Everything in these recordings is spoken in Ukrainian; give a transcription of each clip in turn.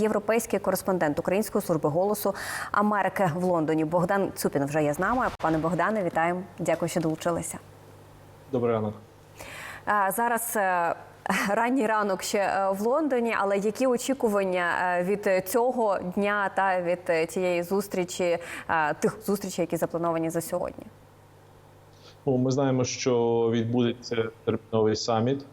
європейський кореспондент Української служби голосу Америки в Лондоні. Богдан Цупін вже є з нами. Пане Богдане, вітаємо. Дякую, що долучилися. Добрий ранок. Зараз е, ранній ранок ще е, в Лондоні, але які очікування е, від цього дня та від тієї зустрічі, тих зустрічей, які заплановані за сьогодні? Ну, ми знаємо, що відбудеться терміновий саміт.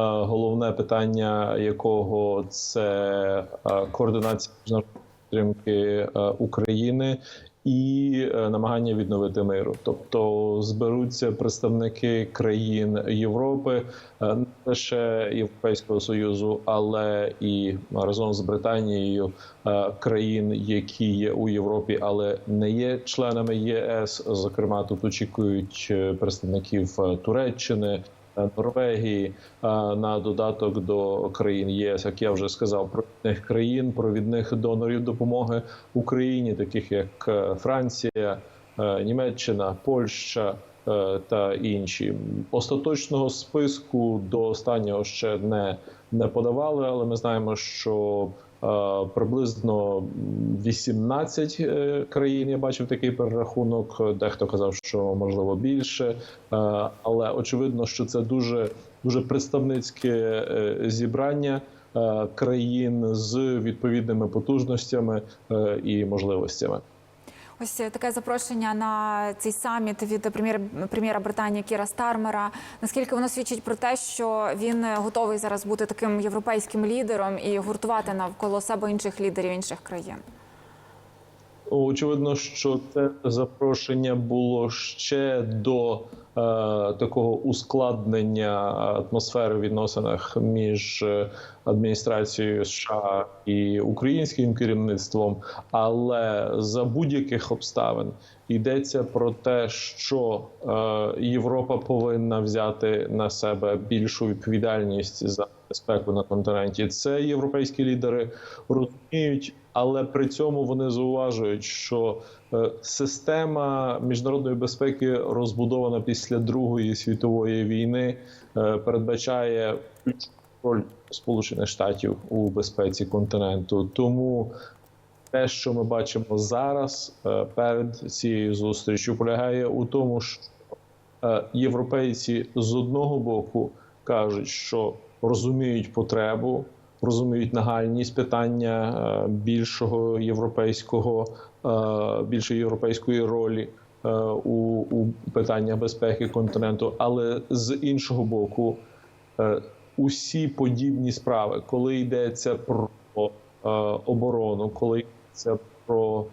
Головне питання якого це координація міжнародної підтримки України і е, намагання відновити миру. Тобто зберуться представники країн Європи, е, не лише Європейського союзу, але і разом з Британією е, країн, які є у Європі, але не є членами ЄС. Зокрема, тут очікують представників Туреччини. Е, Норвегії е, на додаток до країн ЄС, як я вже сказав, провідних країн, провідних донорів допомоги Україні, таких як е, Франція, Німеччина, Польща та інші. Остаточного списку до останнього ще не, не подавали, але ми знаємо, що приблизно 18 е, країн я бачив такий перерахунок. Дехто казав, що можливо більше, Е, але очевидно, що це дуже дуже представницьке е, зібрання е, країн з відповідними потужностями е, і можливостями. Ось е, таке запрошення на цей саміт від прем'єра прем'єра Британії Кіра Стармера. Наскільки воно свідчить про те, що він е, готовий зараз бути таким європейським лідером і гуртувати навколо себе інших лідерів інших країн? Очевидно, що це запрошення було ще до е, такого ускладнення атмосфери в відносинах між е, адміністрацією США і українським керівництвом, але за будь-яких обставин йдеться про те, що е, Європа повинна взяти на себе більшу відповідальність за безпеку на континенті. Це європейські лідери розуміють, але при цьому вони зауважують, що е, система міжнародної безпеки розбудована після Другої світової війни, е, передбачає роль Сполучених Штатів у безпеці континенту. Тому те, що ми бачимо зараз е, перед цією зустрічю, полягає у тому, що європейці з одного боку кажуть, що розуміють потребу, розуміють нагальність питання е, більшого європейського, е, більшої європейської ролі е, у, у питаннях безпеки континенту, але з іншого боку, усі подібні справи, коли йдеться про оборону, коли йдеться про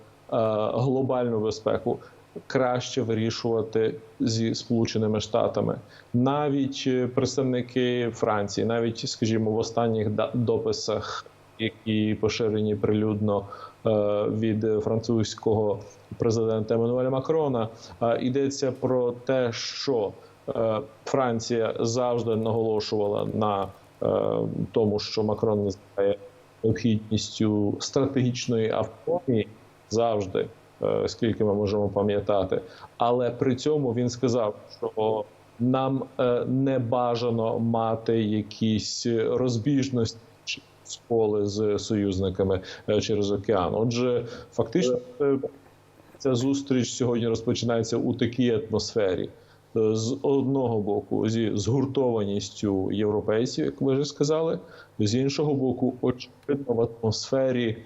глобальну безпеку, краще вирішувати зі Сполученими Штатами. Навіть е, представники Франції, навіть, скажімо, в останніх дописах, які поширені прилюдно е, від французького президента Еммануеля Макрона, е, йдеться про те, що Франція завжди наголошувала на тому, що Макрон називає необхідністю стратегічної автономії завжди, скільки ми можемо пам'ятати. Але при цьому він сказав, що нам е, не бажано мати якісь розбіжності чи сколи з союзниками е, через океан. Отже, фактично, е, ця зустріч сьогодні розпочинається у такій атмосфері. Е, З одного боку, зі згуртованістю європейців, як ви вже сказали, з іншого боку, очевидно, в атмосфері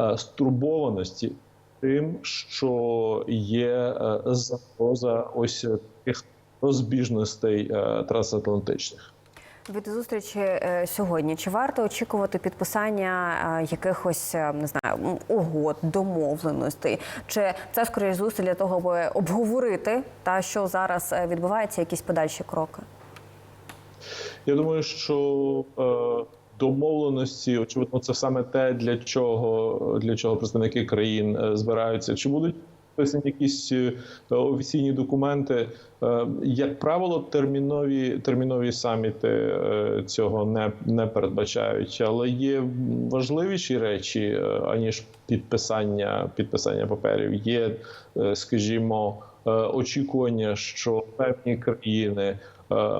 е, стурбованості тим, що є е, загроза ось таких розбіжностей е, трансатлантичних. Від зустрічі е, сьогодні чи варто очікувати підписання якихось не знаю угод, домовленостей? Чи це скоріш зустріч для того, аби обговорити та що зараз відбувається, якісь подальші кроки? Я думаю, що домовленості, очевидно, це саме те, для чого для чого представники країн е, збираються. Чи будуть підписані якісь е, офіційні документи? Е, як правило, термінові термінові саміти цього не, не передбачають, але є важливіші речі аніж підписання підписання паперів. Є, скажімо, очікування, що певні країни.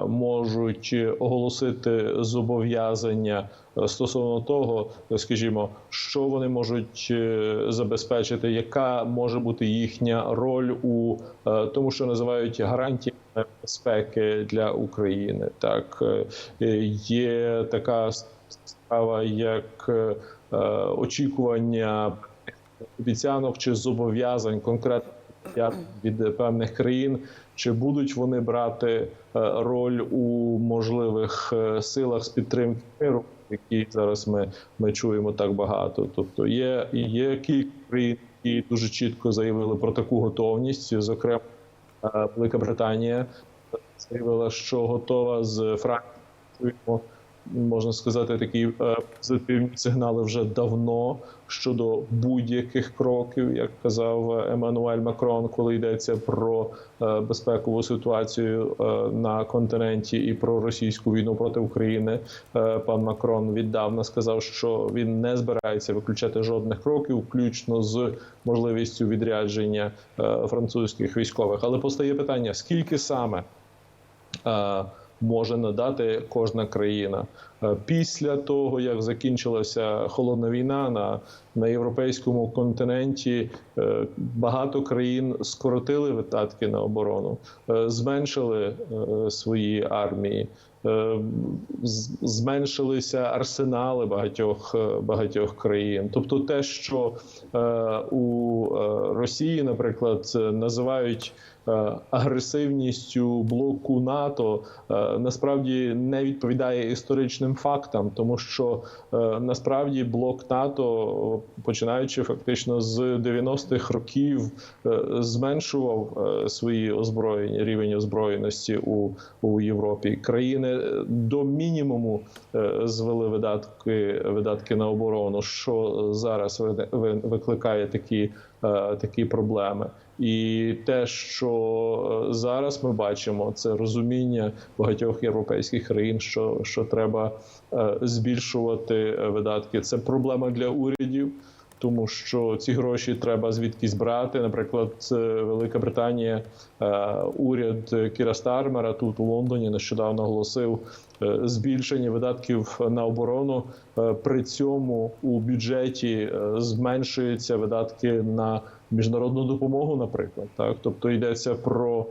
Можуть оголосити зобов'язання е, стосовно того, е, скажімо, що вони можуть е, забезпечити, яка може бути їхня роль у е, тому, що називають гарантії безпеки для України. Так Е, є така справа, як е, е, очікування обіцянок чи зобов'язань конкретно від певних країн, чи будуть вони брати е, роль у можливих е, силах з підтримки миру, які зараз ми, ми чуємо так багато. Тобто є, є кілька країн, які дуже чітко заявили про таку готовність, зокрема е, Велика Британія заявила, що готова з Францією. Можна сказати, такі е, позитивні сигнали вже давно щодо будь-яких кроків, як казав Еммануель Макрон, коли йдеться про е, безпекову ситуацію е, на континенті і про російську війну проти України. Е, Пан Макрон віддавна сказав, що він не збирається виключати жодних кроків, включно з можливістю відрядження е, французьких військових. Але постає питання: скільки саме? Може надати кожна країна Е, після того, як закінчилася холодна війна на, на європейському континенті, е, багато країн скоротили видатки на оборону, е, зменшили свої армії. Зменшилися арсенали багатьох багатьох країн. Тобто, те, що у Росії, наприклад, називають агресивністю блоку НАТО, е, насправді не відповідає історичним фактам, тому що е, насправді блок НАТО, починаючи фактично з 90-х років, е, зменшував е, свої озброєння, рівень озброєності у, у Європі. Країни е, до мінімуму е, звели видатки, видатки на оборону, що зараз ви- ви- викликає такі, е, такі проблеми. І те, що е, зараз ми бачимо, це розуміння багатьох європейських країн, що, що треба е, збільшувати е, видатки. Це проблема для урядів, тому що ці гроші треба звідкись брати. Наприклад, е, Велика Британія, е, уряд Кіра Стармера тут у Лондоні нещодавно оголосив е, збільшення видатків на оборону. При цьому у бюджеті зменшуються видатки на міжнародну допомогу, наприклад, так тобто йдеться про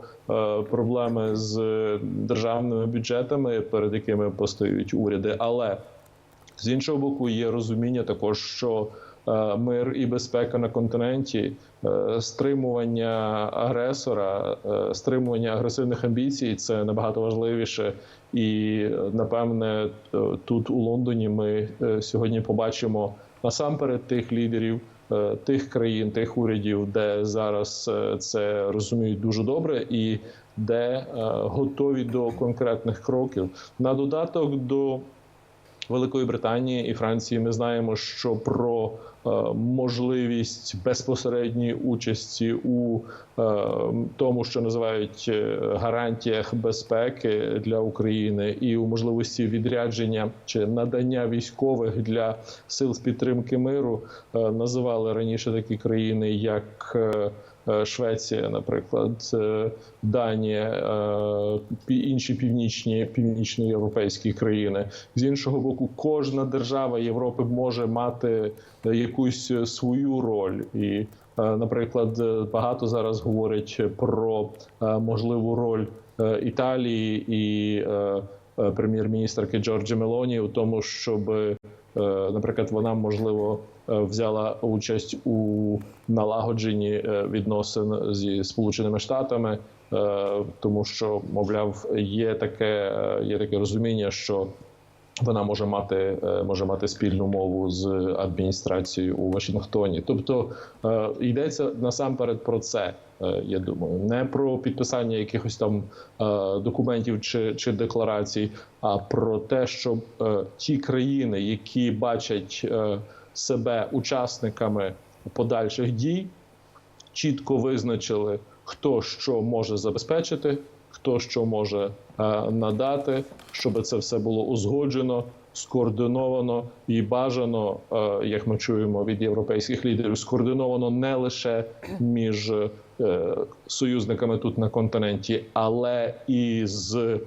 проблеми з державними бюджетами, перед якими постають уряди, але з іншого боку, є розуміння також, що мир і безпека на континенті, е, стримування агресора, е, стримування агресивних амбіцій це набагато важливіше. І е, напевне, е, тут у Лондоні ми е, сьогодні побачимо насамперед тих лідерів. е, Тих країн, тих урядів, де зараз е, це розуміють дуже добре, і де е, готові до конкретних кроків. На додаток до Великої Британії і Франції ми знаємо, що про е, можливість безпосередньої участі у е, тому, що називають е, гарантіях безпеки для України, і у можливості відрядження чи надання військових для сил з підтримки миру, е, називали раніше такі країни, як е, е, Швеція, наприклад, е, Данія, е, інші північні північноєвропейські країни. З іншого боку, кожна держава Європи може мати е, якусь свою роль і. е, Наприклад, е, багато зараз говорять про е, можливу роль е, Італії і е, е, прем'єр-міністрки Джорджі Мелоні у тому, щоб, е, наприклад, вона можливо е, взяла участь у налагодженні е, відносин зі Сполученими Штатами, е, тому що, мовляв, є таке, е, є таке розуміння, що вона може мати е, може мати спільну мову з адміністрацією у Вашингтоні. Тобто е, йдеться насамперед про це. е, Я думаю, не про підписання якихось там е, документів чи, чи декларацій, а про те, щоб е, ті країни, які бачать е, себе учасниками подальших дій, чітко визначили, хто що може забезпечити, хто що може е, надати, щоб це все було узгоджено, скоординовано і бажано, е, як ми чуємо від європейських лідерів, скоординовано не лише між е, союзниками тут на континенті, але і з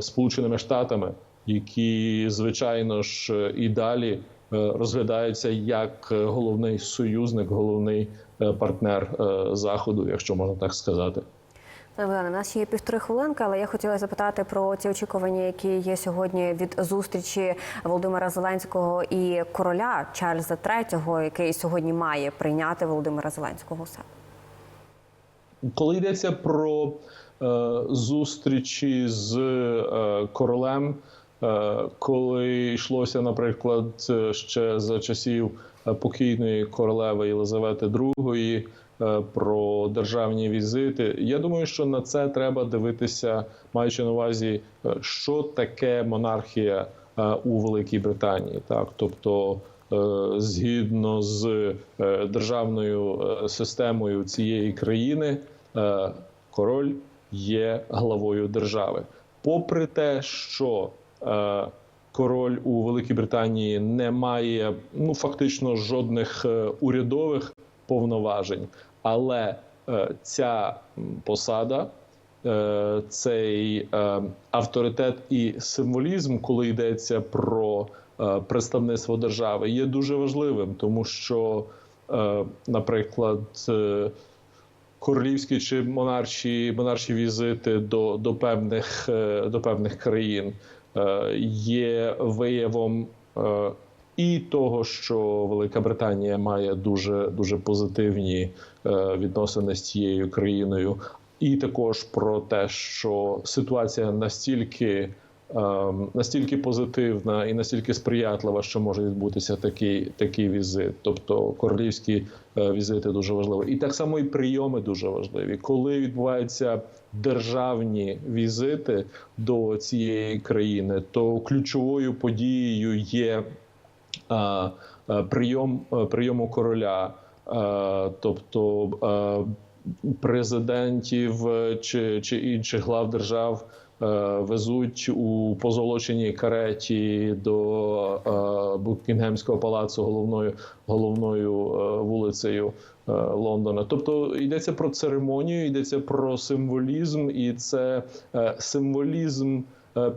Сполученими Штатами, які звичайно ж і далі розглядаються як е, головний союзник, головний е, партнер е, заходу, якщо можна так сказати. Пане у нас ще є півтори хвилинки, але я хотіла запитати про ці очікування, які є сьогодні від зустрічі Володимира Зеленського і короля Чарльза III, який сьогодні має прийняти Володимира Зеленського у себе. Коли йдеться про е, зустрічі з е, королем, е, коли йшлося, наприклад, е, ще за часів е, покійної королеви Єлизавети II е, про державні візити, я думаю, що на це треба дивитися, маючи на увазі, е, що таке монархія е, у Великій Британії, так тобто. е, Згідно з е, державною е, системою цієї країни, е, король є главою держави. Попри те, що е, король у Великій Британії не має ну фактично жодних е, урядових повноважень, але е, ця посада. е, Цей е, авторитет і символізм, коли йдеться про е, представництво держави, є дуже важливим, тому що, е, наприклад, е, королівські чи монарші, монарші візити до, до, певних, е, до певних країн е, є виявом е, і того, що Велика Британія має дуже, дуже позитивні е, відносини з цією країною, і також про те, що ситуація настільки. Ем, Настільки позитивна і настільки сприятлива, що може відбутися такий такий візит, тобто королівські е, візити дуже важливі, і так само і прийоми дуже важливі. Коли відбуваються державні візити до цієї країни, то ключовою подією є е, е, прийом прийому короля, тобто президентів чи, чи інших глав держав. Е, Везуть у позолоченій кареті до е, Букінгемського палацу головною головною е, вулицею Лондона. Тобто йдеться про церемонію, йдеться про символізм, і це символізм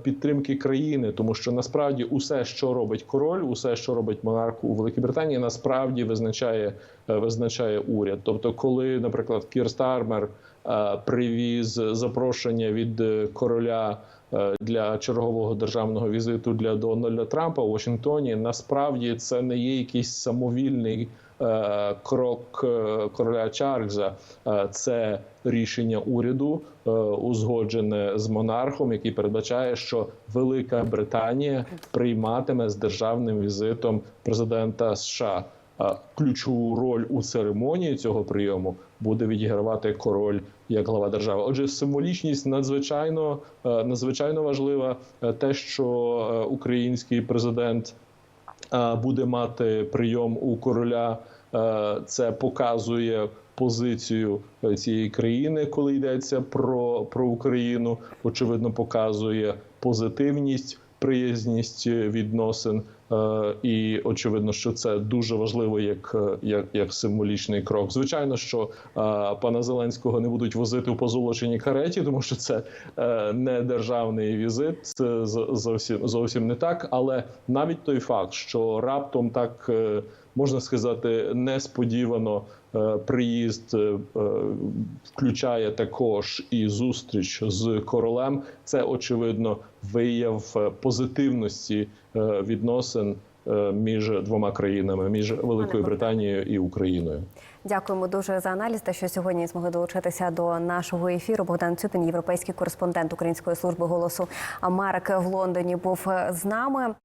підтримки країни, тому що насправді усе, що робить король, усе, що робить монарх у Великій Британії, насправді визначає е, визначає уряд. Тобто, коли, наприклад, Кір Стармер е, привіз запрошення від е, короля. е, Для чергового державного візиту для Дональда Трампа у Вашингтоні насправді це не є якийсь самовільний е, крок е, короля Чарльза. Е, Це рішення уряду, е, узгоджене з монархом, який передбачає, що Велика Британія прийматиме з державним візитом президента США. Ключову роль у церемонії цього прийому буде відігравати король як глава держави. Отже, символічність надзвичайно е, надзвичайно важлива. Е, Те, що е, український президент е, буде мати прийом у короля, е, це показує позицію е, цієї країни, коли йдеться про, про Україну. Очевидно, показує позитивність, приязність е, відносин. Е, І очевидно, що це дуже важливо як, е, як, як символічний крок. Звичайно, що е, пана Зеленського не будуть возити у позолоченій кареті, тому що це не державний візит. Це зовсім зовсім не так. Але навіть той факт, що раптом так можна сказати, несподівано е, приїзд е, е, включає також і зустріч з королем. Це очевидно вияв позитивності відносин між двома країнами між Великою Британією і Україною. Дякуємо дуже за аналіз. Те, що сьогодні змогли долучитися до нашого ефіру. Богдан Цюпін, європейський кореспондент Української служби голосу Америки в Лондоні, був з нами.